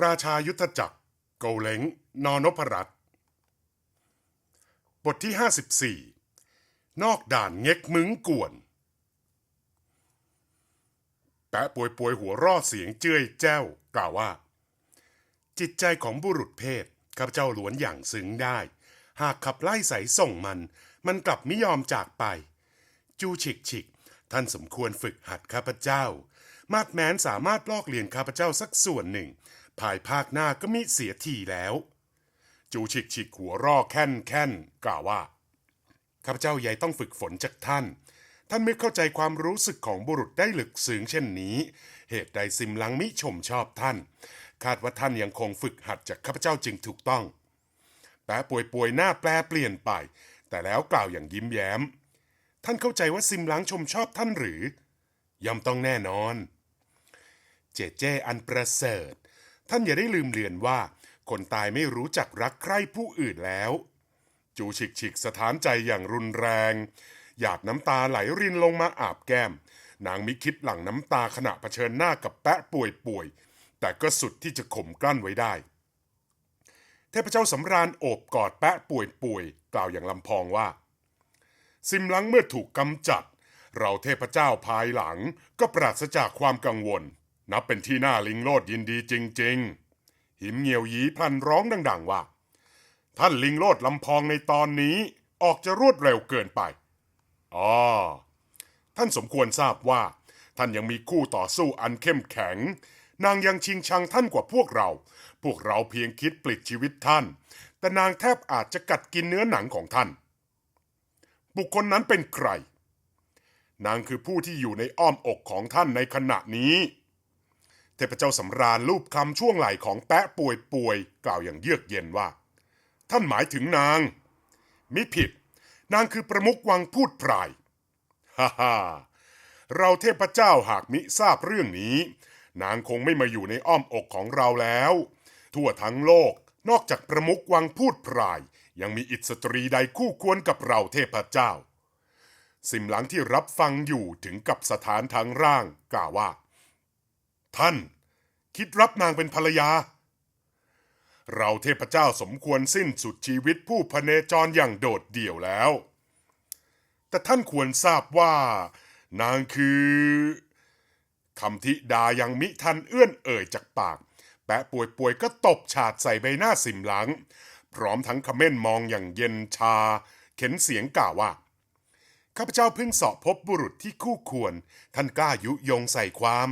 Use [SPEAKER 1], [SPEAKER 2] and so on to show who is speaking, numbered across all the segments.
[SPEAKER 1] ราชายุทธจักรโกเล้งนอนพรัตน์บทที่ 54 นอกด่านเง็กมึงกวน แปะป่วยป่วยหัวรอดเสียงเจ้ยแจ้ว กล่าวว่า จิตใจของบุรุษเพศข้าพเจ้าหลวนอย่างซึ้งได้ หากขับไล่ใสส่งมัน มันกลับไม่ยอมจากไป จูฉิกฉิกท่านสมควรฝึกหัดข้าพเจ้า มาดแม้นสามารถลอกเลียนข้าพเจ้าสักส่วนหนึ่ง ภายภาคหน้าก็มิเสียทีแล้ว จูฉิกฉิกหัวรอแค่นแค่นกล่าวว่าข้าพเจ้าใหญ่ต้องฝึกฝนจากท่าน ท่านไม่เข้าใจความรู้สึกของบุรุษได้ลึกซึ้งเช่นนี้ เหตุใดซิมลังมิชมชอบท่าน คาดว่าท่านยังคงฝึกหัดจากข้าพเจ้าจึงถูกต้องแปะป่วยป่วยหน้าแปลเปลี่ยนไป แต่แล้วกล่าวอย่างยิ้มแย้ม ท่านเข้าใจว่าซิมลังชมชอบท่านหรือย่อมต้องแน่นอน เจเจอันประเสริฐ ท่านอย่าได้ลืมเลือนว่า คนตายไม่รู้จักรักใคร่ผู้อื่นแล้ว จูฉิกฉิกสถานใจอย่างรุนแรง หยาดน้ำตาไหลรินลงมาอาบแก้ม นางมิคิดหลั่งน้ำตาขณะเผชิญหน้ากับแปะป่วยป่วยๆแต่ก็สุดที่จะข่มกลั้นไว้ได้ เทพเจ้าสำราญโอบกอดแปะป่วยป่วยๆกล่าวอย่างลำพองว่า ซิมลังเมื่อถูกกำจัด เราเทพเจ้าภายหลังก็ปราศจากความกังวล นับเป็นที่น่าลิงโลดยินดีจริง ๆ หิมเงียวหยีพลันร้องดัง ๆ ว่า ท่านลิงโลดลำพองในตอนนี้ออกจะรวดเร็วเกินไปอ๋อท่านสมควรทราบว่า ท่านยังมีคู่ต่อสู้อันเข้มแข็ง นางยังชิงชังท่านกว่าพวกเรา พวกเราเพียงคิดปลิดชีวิตท่าน แต่นางแทบอาจจะกัดกินเนื้อหนังของท่าน บุคคลนั้นเป็นใคร นางคือผู้ที่อยู่ในอ้อมอกของท่านในขณะนี้ ทพเจ้าสำราญรูปคำช่วงไหล่ของแปะป่วยป่วยๆกล่าวอย่างเยือกเย็นว่า ท่านหมายถึงนาง มิผิด นางคือประมุขวังพูดพรายฮ่าฮ่าเราเทพเจ้าหากมิทราบเรื่องนี้ นางคงไม่มาอยู่ในอ้อมอกของเราแล้ว ทั่วทั้งโลกนอกจากประมุขวังพูดพราย ยังมีอิสตรีใดคู่ควรกับเราเทพเจ้า สิมหลังที่รับฟังอยู่ถึงกับสถานทางร่างกล่าวว่า ท่าน คิดรับนางเป็นภรรยา เราเทพเจ้าสมควรสิ้นสุดชีวิตผู้พเนจรอย่างโดดเดี่ยวแล้ว แต่ท่านควรทราบว่า นางคือคำทิดายังมิทันเอื้อนเอ่ยจากปาก แปะป่วยป่วยๆก็ตบฉาดใส่ใบหน้าสิมหลัง พร้อมทั้งคำเม่นมองอย่างเย็นชา เข็นเสียงกล่าวว่าข้าพเจ้าเพิ่งสอบพบบุรุษที่คู่ควร ท่านกล้ายุยงใส่ความ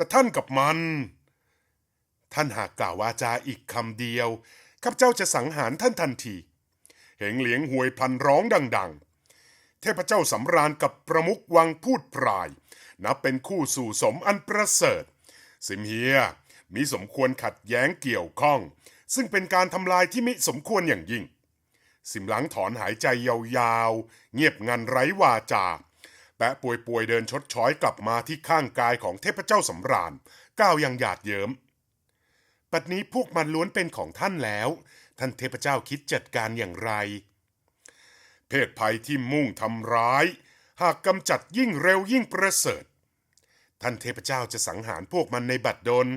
[SPEAKER 1] แต่ท่านกับมัน ท่านหากกล่าววาจาอีกคำเดียวข้าพเจ้าจะสังหารท่านทันทีเหงเหลียงหวยพันร้องดัง ๆ เทพเจ้าสำราญกับประมุขวังพูดพราย นับเป็นคู่สู่สมอันประเสริฐ สิมเฮียมีสมควรขัดแย้งเกี่ยวข้อง ซึ่งเป็นการทำลายที่มิสมควรอย่างยิ่ง สิมหลังถอนหายใจยาวๆ เงียบงันไร้วาจา แปะป่วยป่วยๆเดินชดช้อยกลับมาที่ข้างกายของเทพเจ้าสำราญก้าวยังหยาดเยิ้มปัดนี้พวกมันล้วนเป็นของท่านแล้ว ท่านเทพเจ้าคิดจัดการอย่างไร เพศภัยที่มุ่งทำร้าย หากกำจัดยิ่งเร็วยิ่งประเสริฐ ท่านเทพเจ้าจะสังหารพวกมันในบัดดล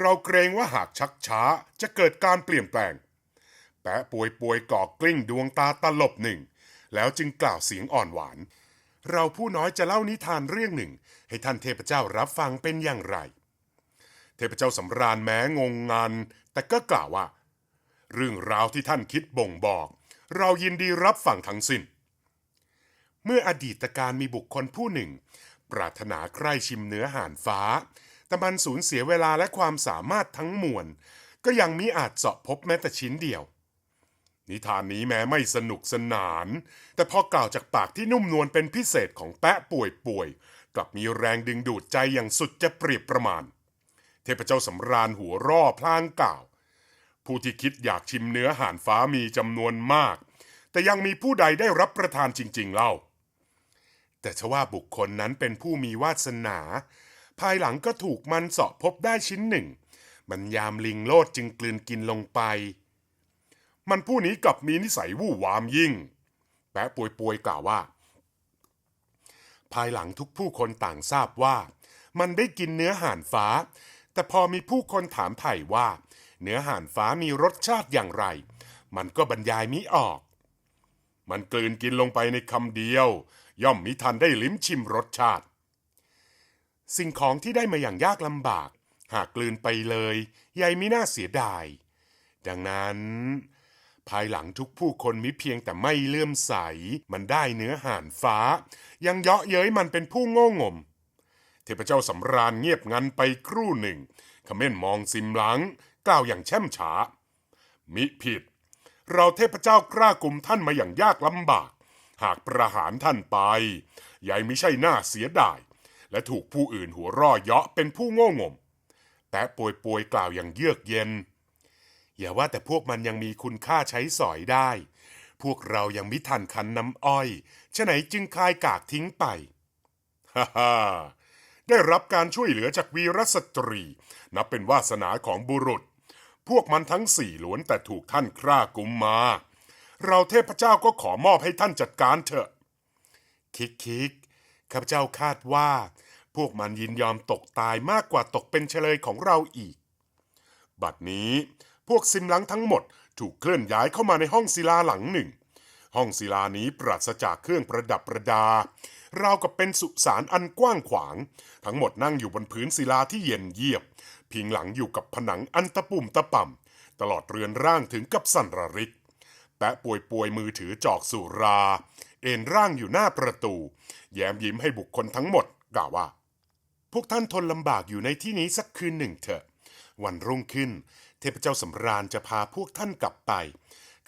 [SPEAKER 1] เราเกรงว่าหากชักช้าจะเกิดการเปลี่ยนแปลง แปะป่วยป่วยกอกกลิ้งดวงตาตลบหนึ่ง แล้วจึงกล่าวเสียงอ่อนหวาน เราผู้น้อยจะเล่านิทานเรื่องหนึ่ง ให้ท่านเทพเจ้ารับฟังเป็นอย่างไร เทพเจ้าสำราญแม้งงงันแต่ก็กล่าวว่า เรื่องราวที่ท่านคิดบ่งบอก เรายินดีรับฟังทั้งสิ้น เมื่ออดีตการมีบุคคลผู้หนึ่ง ปรารถนาใคร่ชิมเนื้อห่านฟ้า แต่มันสูญเสียเวลาและความสามารถทั้งมวล ก็ยังมิอาจเสาะพบแม้แต่ชิ้นเดียว นิทานนี้แม้ไม่สนุกสนาน แต่พอกล่าวจากปากที่นุ่มนวลเป็นพิเศษของแปะป่วยป่วยๆกลับมีแรงดึงดูดใจอย่างสุดจะเปรียบประมาณ เทพเจ้าสำราญหัวร่อพลางกล่าว ผู้ที่คิดอยากชิมเนื้อห่านฟ้ามีจำนวนมาก แต่ยังมีผู้ใดได้รับประทานจริง ๆเล่า แต่ทว่าบุคคลนั้นเป็นผู้มีวาสนา ภายหลังก็ถูกมันเสาะพบได้ชิ้นหนึ่ง มันยามลิงโลดจึงกลืนกินลงไป มันผู้นี้กลับมีนิสัยวู่วามยิ่ง แปะป่วยป่วยๆกล่าวว่า ภายหลังทุกผู้คนต่างทราบว่า มันได้กินเนื้อห่านฟ้า แต่พอมีผู้คนถามไถ่ว่า เนื้อห่านฟ้ามีรสชาติอย่างไร มันก็บรรยายมิออก มันกลืนกินลงไปในคำเดียว ย่อมมิทันได้ลิ้มชิมรสชาติ สิ่งของที่ได้มาอย่างยากลำบาก หากกลืนไปเลยยายมิน่าเสียดายดังนั้น ภายหลังทุกผู้คนมิเพียงแต่ไม่เลื่อมใส มันได้เนื้อห่านฟ้า ยังเยาะเย้ยมันเป็นผู้โง่งม เทพเจ้าสำราญเงียบงันไปครู่หนึ่งขม้นมองซิมหลัง กล่าวอย่างแช่มช้า มิผิด เราเทพเจ้ากล้ากลุ่มท่านมาอย่างยากลำบาก หากประหารท่านไปยายไม่ใช่หน้าเสียดาย และถูกผู้อื่นหัวร่อเยาะเป็นผู้โง่งม แต่ป่วยๆกล่าวอย่างเยือกเย็น อย่าว่าแต่พวกมันยังมีคุณค่าใช้สอยได้ พวกเรายังมิทันคันน้ำอ้อยฉะไหนจึงคายกากทิ้งไปฮ่าฮ่าได้รับการช่วยเหลือจากวีรสตรี นับเป็นวาสนาของบุรุษ พวกมันทั้งสี่ล้วนแต่ถูกท่านคร่ากุมมา เราเทพเจ้าก็ขอมอบให้ท่านจัดการเถอะ คิกคิกข้าพเจ้าคาดว่า พวกมันยินยอมตกตายมากกว่าตกเป็นเฉลยของเราอีก บัดนี้ พวกซิมลังทั้งหมดถูกเคลื่อนย้ายเข้ามาในห้องศิลาหลังหนึ่ง ห้องศิลานี้ปราศจากเครื่องประดับประดาราวกับเป็นสุสานอันกว้างขวาง ทั้งหมดนั่งอยู่บนพื้นศิลาที่เย็นเยียบ พิงหลังอยู่กับผนังอันตะปุ่มตะป่ำตลอดเรือนร่างถึงกับสั่นระริกแปะป่วยป่วยมือถือจอกสุรา เอนร่างอยู่หน้าประตู แย้มยิ้มให้บุคคลทั้งหมดกล่าวว่า พวกท่านทนลำบากอยู่ในที่นี้สักคืนหนึ่งเถอะ วันรุ่งขึ้น ทพเจ้าสำราญจะพาพวกท่านกลับไป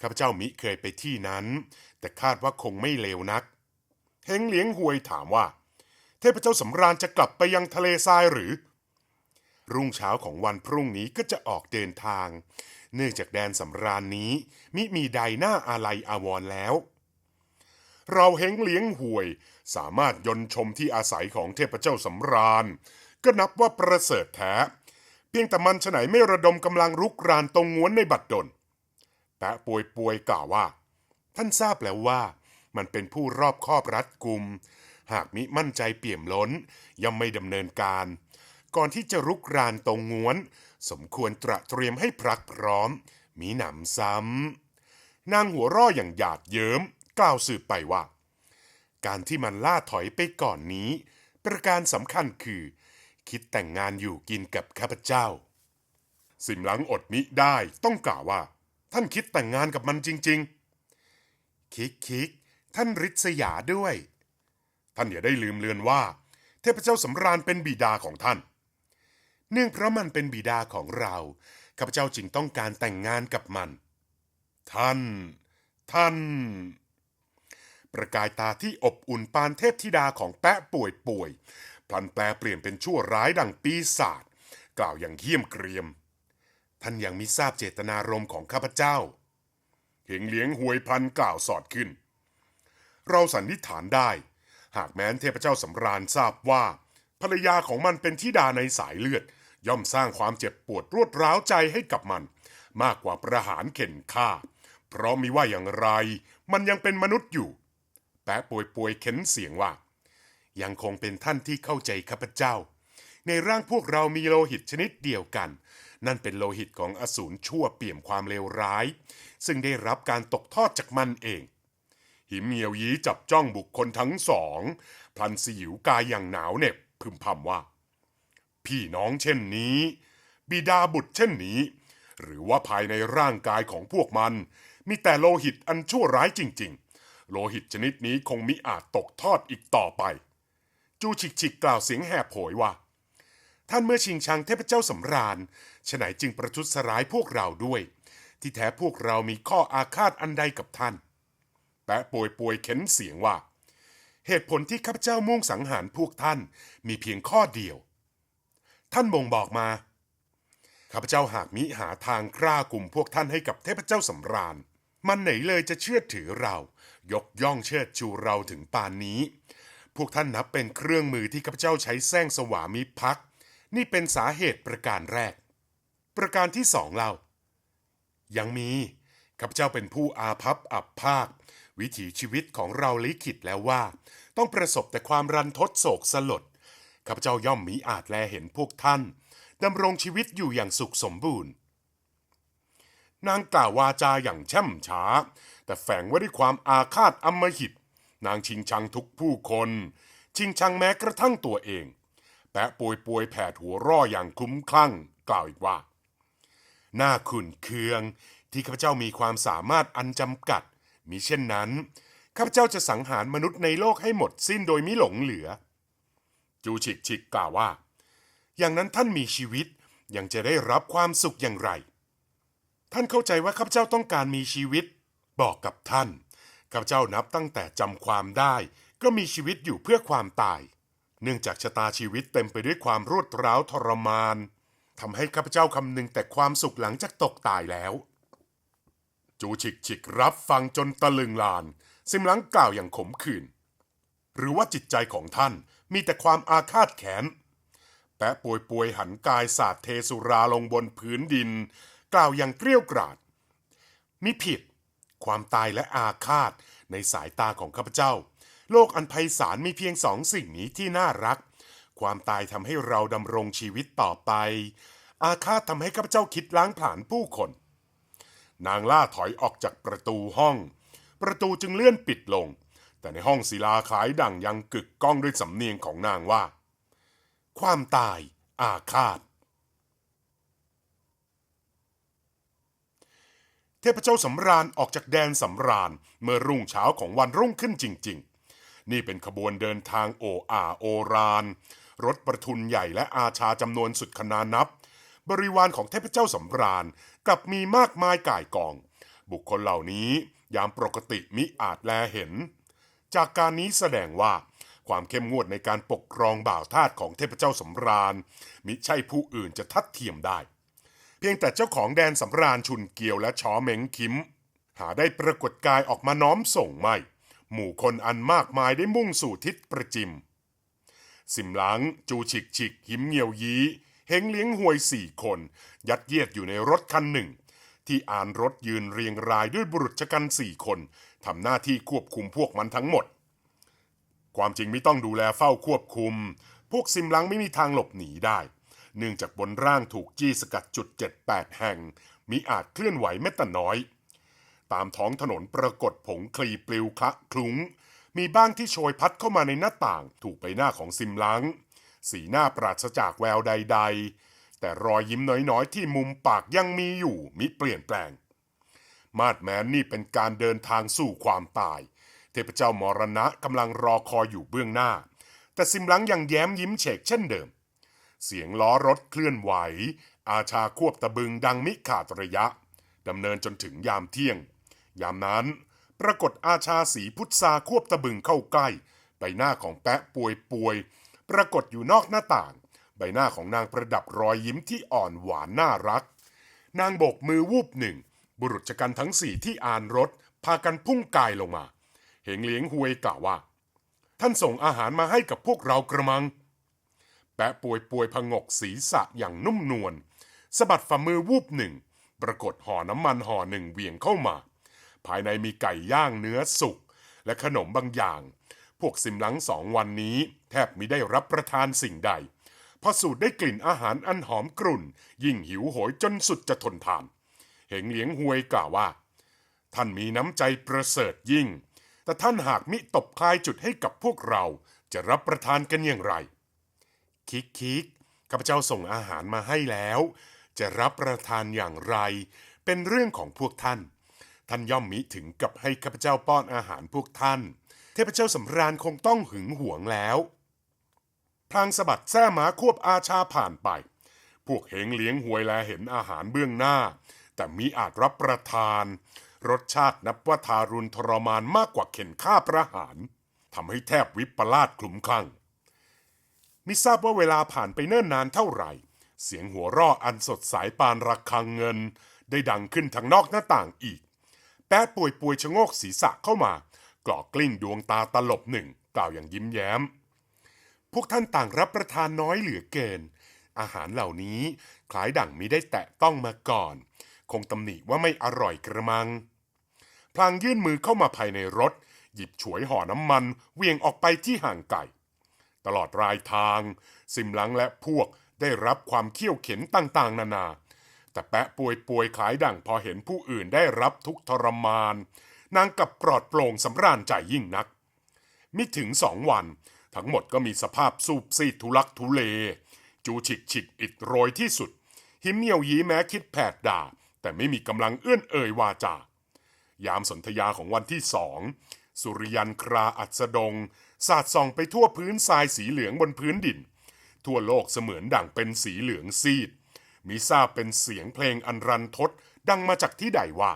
[SPEAKER 1] ข้าพเจ้ามิเคยไปที่นั้น แต่คาดว่าคงไม่เลวนักเฮงเหลียงหวยถามว่า เทพเจ้าสำราญจะกลับไปยังทะเลทรายหรือ รุ่งเช้าของวันพรุ่งนี้ก็จะออกเดินทาง เนื่องจากแดนสำราญนี้ มิมีใดหน้าอาลัยอาวรแล้ว เราเฮงเลี้ยงหวย สามารถยนชมที่อาศัยของเทพเจ้าสำราญ ก็นับว่าประเสริฐแท้ เพียงแต่มันฉไหนไม่ระดมกำลังรุกรานตรงง้วนในบัดดลแปะป่วยป่วยกล่าวว่า ท่านทราบแล้วว่า มันเป็นผู้รอบคอบรัดกุม หากมิมั่นใจเปี่ยมล้นย่อมไม่ดำเนินการ ก่อนที่จะรุกรานตรงง้วน สมควรตระเตรียมให้พรักพร้อม มีหนำซ้ำนางหัวร่ออย่างหยาดเยิ้ม กล่าวสืบไปว่า การที่มันล่าถอยไปก่อนนี้ ประการสำคัญคือ คิดแต่งงานอยู่กินกับข้าพเจ้า สิมหลังอดมิได้ต้องกล่าวว่า ท่านคิดแต่งงานกับมันจริง ๆ คิกคิกท่านริษยาด้วย ท่านอย่าได้ลืมเลือนว่า เทพเจ้าสำราญเป็นบิดาของท่าน เนื่องเพราะมันเป็นบิดาของเราข้าพเจ้าจึงต้องการแต่งงานกับมัน ท่าน ท่าน ประกายตาที่อบอุ่นปานเทพธิดาของแปะป่วยป่วย พลันแปลเปลี่ยนเป็นชั่วร้ายดังปีศาจกล่าวอย่างเหี้ยมเกรียม ท่านยังมิทราบเจตนารมณ์ของข้าพเจ้า เหงเลี้ยงหวยพลันกล่าวสอดขึ้น เราสันนิษฐานได้ หากแม้นเทพเจ้าสำราญทราบว่า ภรรยาของมันเป็นธิดาในสายเลือด ย่อมสร้างความเจ็บปวดรวดร้าวใจให้กับมัน มากกว่าประหารเข็นฆ่า เพราะมีว่าอย่างไร มันยังเป็นมนุษย์อยู่ แปะป่วยป่วยๆเข็นเสียงว่า ยังคงเป็นท่านที่เข้าใจข้าพเจ้า ในร่างพวกเรามีโลหิตชนิดเดียวกัน นั่นเป็นโลหิตของอสูรชั่วเปี่ยมความเลวร้าย ซึ่งได้รับการตกทอดจากมันเอง หิมเหียวยีจับจ้องบุคคลทั้งสองพลันสิวกายอย่างหนาวเหน็บพึมพำว่า พี่น้องเช่นนี้ บิดาบุตรเช่นนี้ หรือว่าภายในร่างกายของพวกมัน มีแต่โลหิตอันชั่วร้ายจริง ๆ โลหิตชนิดนี้คงมิอาจตกทอดอีกต่อไป จูฉิกฉิกกล่าวเสียงแหบโหยว่า ท่านเมื่อชิงชังเทพเจ้าสำราญฉไหนจึงประทุษร้ายพวกเราด้วย ที่แท้พวกเรามีข้ออาฆาตอันใดกับท่าน แปะป่วยป่วยเข็นเสียงว่า เหตุผลที่ข้าพเจ้ามุ่งสังหารพวกท่านมีเพียงข้อเดียว ท่านบ่งบอกมาข้าพเจ้าหากมิหาทางกล้ากลุ่มพวกท่านให้กับเทพเจ้าสำราญ มันไหนเลยจะเชื่อถือเรา ยกย่องเชิดชูเราถึงปานนี้ พวกท่านนับเป็นเครื่องมือที่ข้าพเจ้าใช้แซงสวามิภักดิ์นี่เป็นสาเหตุประการแรก ประการที่สองเล่ายังมีข้าพเจ้าเป็นผู้อาภัพอับภาค วิถีชีวิตของเราลิขิตแล้วว่า ต้องประสบแต่ความรันทดโศกสลดข้าพเจ้าย่อมมีอาจแลเห็นพวกท่านดำรงชีวิตอยู่อย่างสุขสมบูรณ์ นางกล่าววาจาอย่างช่มช้า แต่แฝงไว้ด้วยความอาฆาตอำมหิต นางชิงชังทุกผู้คน ชิงชังแม้กระทั่งตัวเอง แปะปวยปวยแผดหัวร่ออย่างคลุ้มคลั่ง กล่าวอีกว่าหน้าขุนเคืองที่ข้าพเจ้ามีความสามารถอันจำกัด มิเช่นนั้นข้าพเจ้าจะสังหารมนุษย์ในโลกให้หมดสิ้นโดยมิหลงเหลือ จูฉิกฉิกกล่าวว่า อย่างนั้นท่านมีชีวิตยังจะได้รับความสุขอย่างไร ท่านเข้าใจว่าข้าพเจ้าต้องการมีชีวิต บอกกับท่าน ข้าพเจ้านับตั้งแต่จำความได้ ก็มีชีวิตอยู่เพื่อความตาย เนื่องจากชะตาชีวิตเต็มไปด้วยความรวดร้าวทรมานทำให้ข้าพเจ้าคำนึงแต่ความสุขหลังจากตกตายแล้ว จูฉิกฉิกรับฟังจนตะลึงลาน ซิมหลังกล่าวอย่างขมขื่นหรือว่าจิตใจของท่านมีแต่ความอาฆาตแค้นแปะป่วยป่วยหันกายสาดเทสุราลงบนพื้นดิน กล่าวอย่างเกรี้ยวกราดมิผิด ความตายและอาฆาต ในสายตาของข้าพเจ้า โลกอันไพศาลมีเพียงสองสิ่งนี้ที่น่ารัก ความตายทำให้เราดำรงชีวิตต่อไป อาฆาตทำให้ข้าพเจ้าคิดล้างผลาญผู้คน นางล่าถอยออกจากประตูห้อง ประตูจึงเลื่อนปิดลง แต่ในห้องศิลาขายดังยังกึกก้องด้วยสำเนียงของนางว่า ความตายอาฆาต เทพเจ้าสำราญออกจากแดนสำราญเมื่อรุ่งเช้าของวันรุ่งขึ้นจริง ๆ นี่เป็นขบวนเดินทางโออาโอรานรถประทุนใหญ่และอาชาจำนวนสุดขนานับ บริวารของเทพเจ้าสำราญกลับมีมากมายก่ายกอง บุคคลเหล่านี้ยามปกติมิอาจแลเห็น จากการนี้แสดงว่าความเข้มงวดในการปกครองบ่าวทาสของเทพเจ้าสำราญมิใช่ผู้อื่นจะทัดเทียมได้ เพียงแต่เจ้าของแดนสำราญชุนเกียวและชอเหมงคิม หาได้ปรากฏกายออกมาน้อมส่งไม่ หมู่คนอันมากมายได้มุ่งสู่ทิศประจิม สิมหลังจูฉิกฉิกหิมเงียวยีเฮงเลี้ยงหวยสี่คน ยัดเยียดอยู่ในรถคันหนึ่ง ที่อ่านรถยืนเรียงรายด้วยบุรุษชกันสี่คนทำหน้าที่ควบคุมพวกมันทั้งหมด ความจริงไม่ต้องดูแลเฝ้าควบคุม พวกซิมหลังไม่มีทางหลบหนีได้ เนื่องจากบนร่างถูกจี้สกัดจุด 78 แห่ง มิอาจเคลื่อนไหวแม้แต่น้อย ตามท้องถนนปรากฏผงคลีปลิวคละคลุ้ง มีบ้างที่โชยพัดเข้ามาในหน้าต่าง ถูกใบหน้าของซิมหลัง สีหน้าปราศจากแววใด ๆ แต่รอยยิ้มน้อยๆ ที่มุมปากยังมีอยู่มิเปลี่ยนแปลง มาดแมนนี่เป็นการเดินทางสู่ความตาย เทพเจ้ามรณะกำลังรอคอยอยู่เบื้องหน้า แต่ซิมหลังยังแย้มยิ้มเฉกเช่นเดิม เสียงล้อรถเคลื่อนไหว อาชาควบตะบึงดังมิขาดระยะดำเนินจนถึงยามเที่ยง ยามนั้น ปรากฏอาชาสีพุทธาควบตะบึงเข้าใกล้ ใบหน้าของแปะป่วยป่วย ปรากฏอยู่นอกหน้าต่าง ใบหน้าของนางประดับรอยยิ้มที่อ่อนหวานน่ารัก นางโบกมือวูบหนึ่ง บุรุษชกันทั้งสี่ที่อ่านรถ พากันพุ่งกายลงมา เหงเลี้ยงหวยกล่าวว่า ท่านส่งอาหารมาให้กับพวกเรากระมัง แปะป่วยป่วยพงกศีรษะอย่างนุ่มนวลสะบัดฝ่ามือวูบหนึ่ง ปรากฏห่อน้ำมันห่อหนึ่งเวียงเข้ามา ภายในมีไก่ย่างเนื้อสุก และขนมบางอย่าง พวกซิมหลังสองวันนี้ แทบมิได้รับประทานสิ่งใด พอสูดได้กลิ่นอาหารอันหอมกรุ่น ยิ่งหิวโหยจนสุดจะทนทาน เหงเหลียงหวยกล่าวว่า ท่านมีน้ำใจประเสริฐยิ่ง แต่ท่านหากมิตบคลายจุดให้กับพวกเราจะรับประทานกันอย่างไร คิกคิกข้าพเจ้าส่งอาหารมาให้แล้ว จะรับประทานอย่างไร เป็นเรื่องของพวกท่าน ท่านย่อมมิถึงกับให้ข้าพเจ้าป้อนอาหารพวกท่าน เทพเจ้าสำราญคงต้องหึงหวงแล้วพลางสะบัดแส้ม้าควบอาชาผ่านไป พวกเหงเลี้ยงหวยแลเห็นอาหารเบื้องหน้า แต่มิอาจรับประทาน รสชาตินับว่าทารุณทรมานมากกว่าเข็นฆ่าประหารทำให้แทบวิปลาสคลุ้มคลั่ง มิทราบว่าเวลาผ่านไปเนิ่นนานเท่าไหร่ เสียงหัวราะอันสดใสปานระฆังเงิน ได้ดังขึ้นทางนอกหน้าต่างอีก แป๊ดป่วยป่วยชะโงกศีรษะเข้ามากรอกกลิ้งดวงตาตลบหนึ่ง กล่าวอย่างยิ้มแย้ม พวกท่านต่างรับประทานน้อยเหลือเกิน อาหารเหล่านี้คล้ายดั่งมิได้แตะต้องมาก่อน คงตำหนิว่าไม่อร่อยกระมัง พลางยื่นมือเข้ามาภายในรถ หยิบฉวยห่อน้ำมันเวียงออกไปที่ห่างไกล ตลอดรายทางซิมหลังและพวก
[SPEAKER 2] ได้รับความเขี่ยวเข็นต่างๆ นานา แต่แปะป่วยป่วยขายดั่งพอเห็นผู้อื่นได้รับทุกทรมาน นางกับปลอดโปร่งสำราญใจยิ่งนัก มิถึงสองวัน ทั้งหมดก็มีสภาพสูบซีดทุลักทุเล จูฉิกฉิกอิดโรยที่สุด หิมเหี่ยวยีแม้คิดแผดด่า แต่ไม่มีกำลังเอื้อนเอ่ยวาจายามสนธยาของวันที่สอง สุริยันคราอัสดง สาดส่องไปทั่วพื้นทรายสีเหลืองบนพื้นดิน ทั่วโลกเสมือนดั่งเป็นสีเหลืองซีดมีทราบเป็นเสียงเพลงอันรันทดดังมาจากที่ใดว่า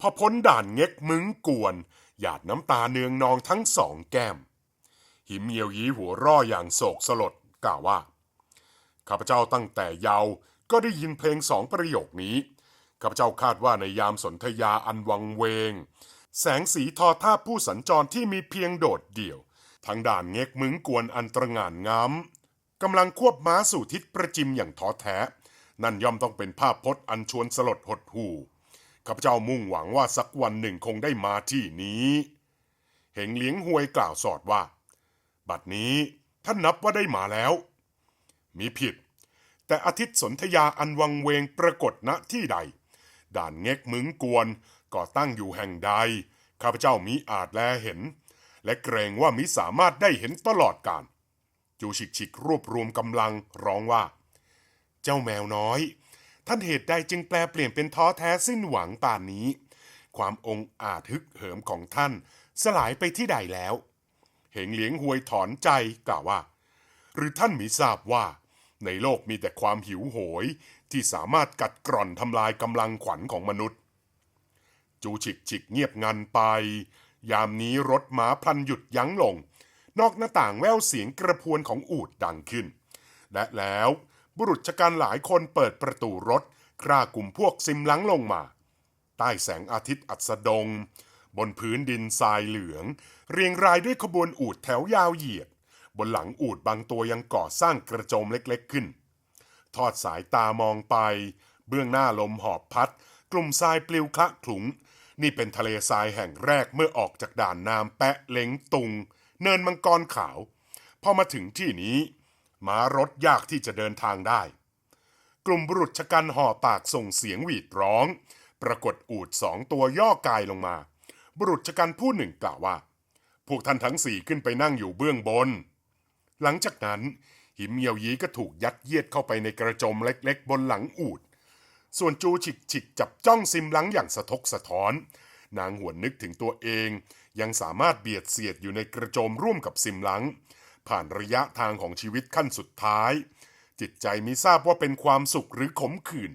[SPEAKER 2] พอพ้นด่านเง็กมึงกวน หยาดน้ำตาเนืองนองทั้งสองแก้ม หิมเหี่ยวยีหัวร่ออย่างโศกสลดกล่าวว่า ข้าพเจ้าตั้งแต่เยาว์ก็ได้ยินเพลงสองประโยคนี้ ข้าพเจ้าคาดว่าในยามสนธยาอันวังเวง แสงสีทอท่าผู้สัญจรที่มีเพียงโดดเดี่ยว ทางด่านเง็กมึงกวนอันตรงานงามกำลังควบม้าสู่ทิศประจิมอย่างท้อแท้ นั่นย่อมต้องเป็นภาพพจน์อันชวนสลดหดหู่ข้าพเจ้ามุ่งหวังว่าสักวันหนึ่งคงได้มาที่นี้ เหงเลี้ยงหวยกล่าวสอดว่า บัดนี้ท่านนับว่าได้มาแล้ว มีผิด แต่อาทิตย์สนธยาอันวังเวงปรากฏณที่ใด ด่านเง็กมึงกวน ก่อตั้งอยู่แห่งใด ข้าพเจ้ามิอาจแลเห็น และเกรงว่ามิสามารถได้เห็นตลอดกาลจูฉิกฉิกรวบรวมกำลังร้องว่า เจ้าแมวน้อย ท่านเหตุใดจึงแปลเปลี่ยนเป็นท้อแท้สิ้นหวังป่านนี้ ความองอาจฮึกเหิมของท่าน สลายไปที่ใดแล้ว เหงเหลียงหวยถอนใจกล่าวว่า หรือท่านมิทราบว่า ในโลกมีแต่ความหิวโหยที่สามารถกัดกร่อนทำลายกำลังขวัญของมนุษย์ จูฉิกฉิกเงียบงันไป ยามนี้รถม้าพลันหยุดยั้งลง นอกหน้าต่างแววเสียงกระพวนของอูดดังขึ้น และแล้วบุรุษชกันหลายคนเปิดประตูรถคร่ากลุ่มพวกซิมลังลงมา ใต้แสงอาทิตย์อัสดง บนพื้นดินทรายเหลือง เรียงรายด้วยขบวนอูดแถวยาวเหยียด บนหลังอูดบางตัวยังก่อสร้างกระโจมเล็กๆขึ้น ทอดสายตามองไป เบื้องหน้าลมหอบพัด กลุ่มทรายปลิวคละขลุง นี่เป็นทะเลทรายแห่งแรกเมื่อออกจากด่านน้ำแปะเล้งตุง เนินมังกรขาว พอมาถึงที่นี้ม้ารถยากที่จะเดินทางได้ กลุ่มบุรุษชกันห่อปากส่งเสียงหวีดร้อง ปรากฏอูดสองตัวย่อกายลงมา บุรุษชกันผู้หนึ่งกล่าวว่า พวกท่านทั้งสี่ขึ้นไปนั่งอยู่เบื้องบน หลังจากนั้น หิมเหี่ยวยีก็ถูกยัดเยียดเข้าไปในกระโจมเล็กๆ บนหลังอูด ส่วนจูฉิกฉิกจับจ้องซิมหลังอย่างสะทกสะท้อน นางหวนนึกถึงตัวเอง ยังสามารถเบียดเสียดอยู่ในกระโจมร่วมกับซิมหลัง ผ่านระยะทางของชีวิตขั้นสุดท้าย จิตใจมิทราบว่าเป็นความสุขหรือขมขื่น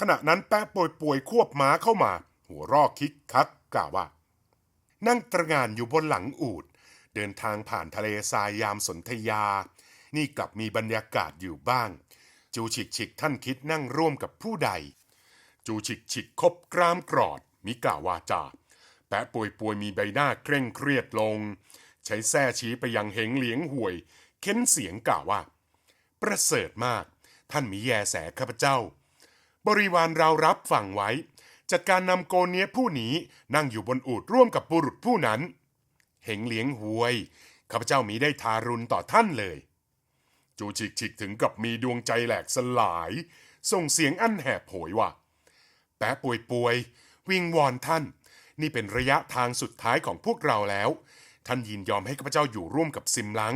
[SPEAKER 2] ขณะนั้นแป๊ะป่วยป่วยๆควบม้าเข้ามา หัวรอกคิกคักกล่าวว่า นั่งตระงานอยู่บนหลังอูดเดินทางผ่านทะเลทรายยามสนธยา นี่กลับมีบรรยากาศอยู่บ้าง จูฉิกฉิกท่านคิดนั่งร่วมกับผู้ใด จูฉิกฉิกคบกรามกรอดมิกล่าววาจา แปะป่วยป่วยมีใบหน้าเคร่งเครียดลง ใช้แส้ชี้ไปยังเหงเหลียงห่วย เค้นเสียงกล่าวว่า ประเสริฐมาก ท่านมีแยแสข้าพเจ้า บริวารเรารับฟังไว้ จัดการนำโกเนียผู้นี้นั่งอยู่บนอูดร่วมกับบุรุษผู้นั้น เหงเหลียงหวยข้าพเจ้ามีได้ทารุณต่อท่านเลย จูฉิกฉิกถึงกับมีดวงใจแหลกสลาย ส่งเสียงอั้นแหบโหยว่า แปะป่วยป่วยๆวิงวอนท่าน นี่เป็นระยะทางสุดท้ายของพวกเราแล้ว ท่านยินยอมให้ข้าพเจ้าอยู่ร่วมกับซิมลัง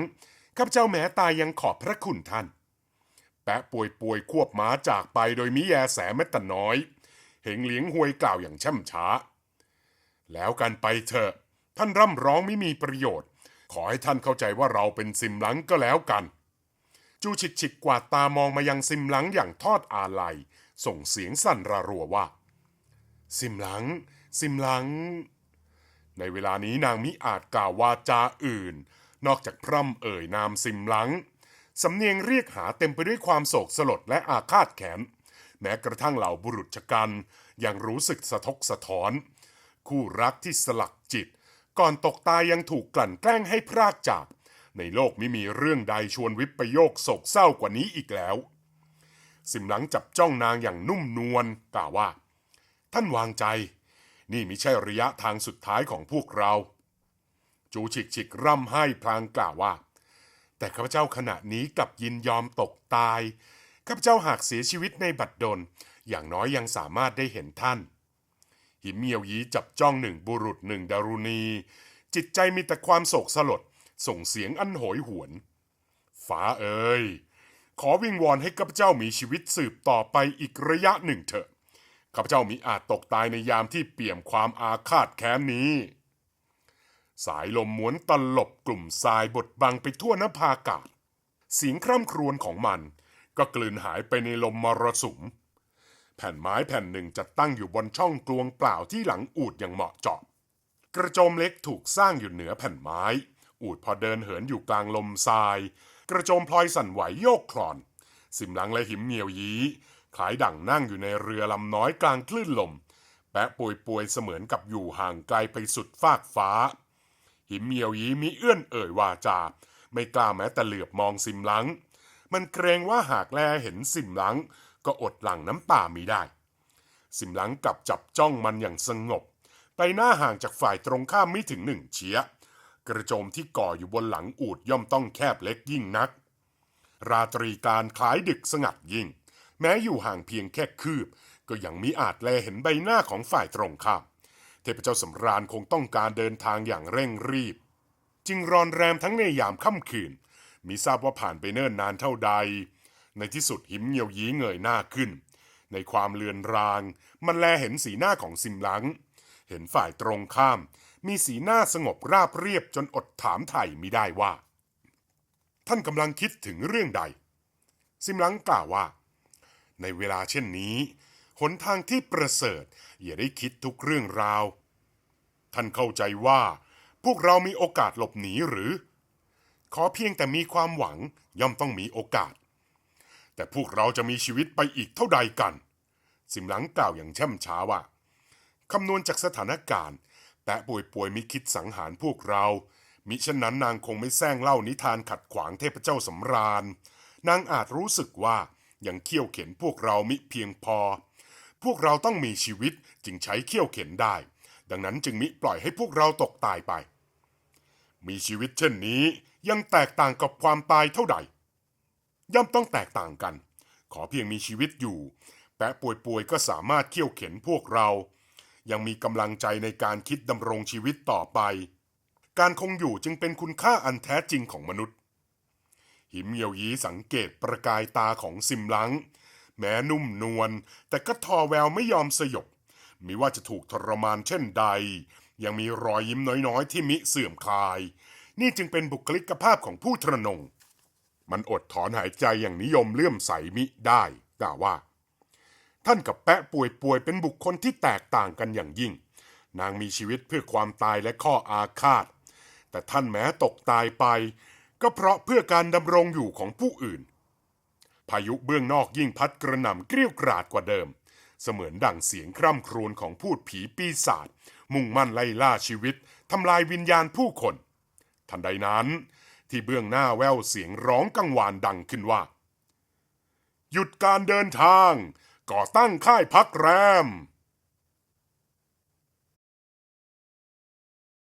[SPEAKER 2] ข้าพเจ้าแม้ตายยังขอบพระคุณท่าน แปะป่วยป่วยๆควบม้าจากไปโดยมิแยแสแม้แต่น้อย เหงเหลียงหวยกล่าวอย่างช่ำช้า แล้วกันไปเถอะ ท่านร่ำร้องไม่มีประโยชน์ ขอให้ท่านเข้าใจว่าเราเป็นซิมลังก็แล้วกัน จูฉิกฉิกกวาดตามองมายังซิมหลังอย่างทอดอาลัย ส่งเสียงสั่นระรัวว่า ซิมหลัง ซิมหลัง ในเวลานี้นางมิอาจกล่าววาจาอื่น นอกจากพร่ำเอ่ยนามซิมหลัง สำเนียงเรียกหาเต็มไปด้วยความโศกสลดและอาฆาตแค้นแม้กระทั่งเหล่าบุรุษชกันยังรู้สึกสะทกสะท้อน คู่รักที่สลักจิต ก่อนตกตายยังถูกกลั่นแกล้งให้พรากจาก ในโลกไม่มีเรื่องใดชวนวิปโยคโศกเศร้ากว่านี้อีกแล้ว สิมหลังจับจ้องนางอย่างนุ่มนวลกล่าวว่า ท่านวางใจ นี่มิใช่ระยะทางสุดท้ายของพวกเรา จูฉิกฉิกร่ำไห้พลางกล่าวว่า แต่ข้าพเจ้าขณะนี้กลับยินยอมตกตายข้าพเจ้าหากเสียชีวิตในบัดดล อย่างน้อยยังสามารถได้เห็นท่าน หิมเมียวยีจับจ้องหนึ่งบุรุษหนึ่งดารุณี จิตใจมีแต่ความโศกสลด ส่งเสียงอันโหยหวน ฟ้าเอ๋ยขอวิงวอนให้ข้าพเจ้ามีชีวิตสืบต่อไปอีกระยะหนึ่งเถอะข้าพเจ้ามิอาจตกตายในยามที่เปี่ยมความอาฆาตแค้นนี้ สายลมม้วนตลบกลุ่มทรายบดบังไปทั่วนภาอากาศ เสียงคร่ำครวญของมัน ก็กลืนหายไปในลมมรสุม แผ่นไม้แผ่นหนึ่งจะตั้งอยู่บนช่องกลวงเปล่าที่หลังอูดอย่างเหมาะเจาะ กระโจมเล็กถูกสร้างอยู่เหนือแผ่นไม้ อูดพอเดินเหินอยู่กลางลมทราย กระโจมพลอยสั่นไหวโยกคลอน สิมหลังและหิมเหนียวยีคล้ายดั่งนั่งอยู่ในเรือลำน้อยกลางคลื่นลม แปะป่วยป่วยๆเสมือนกับอยู่ห่างไกลไปสุดฟากฟ้า หิมเหมียวยีมีเอื้อนเอ่ยวาจา ไม่กล้าแม้แต่เหลือบมองสิมหลัง มันเกรงว่าหากแลเห็นสิมหลัง ก็อดหลั่งน้ำตามิได้ สิมหลังกลับจับจ้องมันอย่างสงบไปหน้าห่างจากฝ่ายตรงข้ามไม่ถึงหนึ่งเชีย กระโจมที่ก่ออยู่บนหลังอูดย่อมต้องแคบเล็กยิ่งนัก ราตรีการคล้ายดึกสงัดยิ่ง แม้อยู่ห่างเพียงแค่คืบ ก็ยังมิอาจแลเห็นใบหน้าของฝ่ายตรงข้ามเทพเจ้าสำราญคงต้องการเดินทางอย่างเร่งรีบ จึงรอนแรมทั้งในยามค่ำคืนมิทราบว่าผ่านไปเนิ่นนานเท่าใด ในที่สุดหิมเงียวยีเงยหน้าขึ้น ในความเลือนราง มันแลเห็นสีหน้าของซิมหลัง เห็นฝ่ายตรงข้าม มีสีหน้าสงบราบเรียบจนอดถามไถ่มิได้ว่า ท่านกำลังคิดถึงเรื่องใด ซิมหลังกล่าวว่า ในเวลาเช่นนี้หนทางที่ประเสริฐ อย่าได้คิดทุกเรื่องราว ท่านเข้าใจว่า พวกเรามีโอกาสหลบหนีหรือ ขอเพียงแต่มีความหวังย่อมต้องมีโอกาส แต่พวกเราจะมีชีวิตไปอีกเท่าใดกันสิมหลังกล่าวอย่างแช่มช้าว่าคำนวณจากสถานการณ์ แต่ป่วยป่วยๆมิคิดสังหารพวกเรา มิฉะนั้นนางคงไม่แซงเล่านิทานขัดขวางเทพเจ้าสำราญ นางอาจรู้สึกว่ายังเขี่ยวเข็นพวกเรามิเพียงพอ พวกเราต้องมีชีวิตจึงใช้เขี่ยวเข็นได้ ดังนั้นจึงมิปล่อยให้พวกเราตกตายไป มีชีวิตเช่นนี้ยังแตกต่างกับความตายเท่าใด ย่อมต้องแตกต่างกัน ขอเพียงมีชีวิตอยู่ แปะป่วยป่วยๆก็สามารถเขี่ยวเข็นพวกเรา ยังมีกำลังใจในการคิดดำรงชีวิตต่อไป การคงอยู่จึงเป็นคุณค่าอันแท้จริงของมนุษย์ หิมเหียวยีสังเกตประกายตาของซิมหลัง แม้นุ่มนวลแต่ก็ทอแววไม่ยอมสยบมิว่าจะถูกทรมานเช่นใด ยังมีรอยยิ้มน้อยๆ ที่มิเสื่อมคลาย นี่จึงเป็นบุคลิกภาพของผู้ทรนง มันอดถอนหายใจอย่างนิยมเลื่อมใสมิได้กล่าวว่า ท่านกับแปะป่วยป่วยเป็นบุคคลที่แตกต่างกันอย่างยิ่ง นางมีชีวิตเพื่อความตายและข้ออาฆาต แต่ท่านแม้ตกตายไป ก็เพราะเพื่อการดำรงอยู่ของผู้อื่น พายุเบื้องนอกยิ่งพัดกระหน่ำเกรี้ยวกราดกว่าเดิม เสมือนดั่งเสียงคร่ำครวญของพูดผีปีศาจมุ่งมั่นไล่ล่าชีวิตทำลายวิญญาณผู้คน ทันใดนั้นที่เบื้องหน้าแววเสียงร้องกังวานดังขึ้นว่า หยุดการเดินทาง ก่อตั้งค่ายพักแรม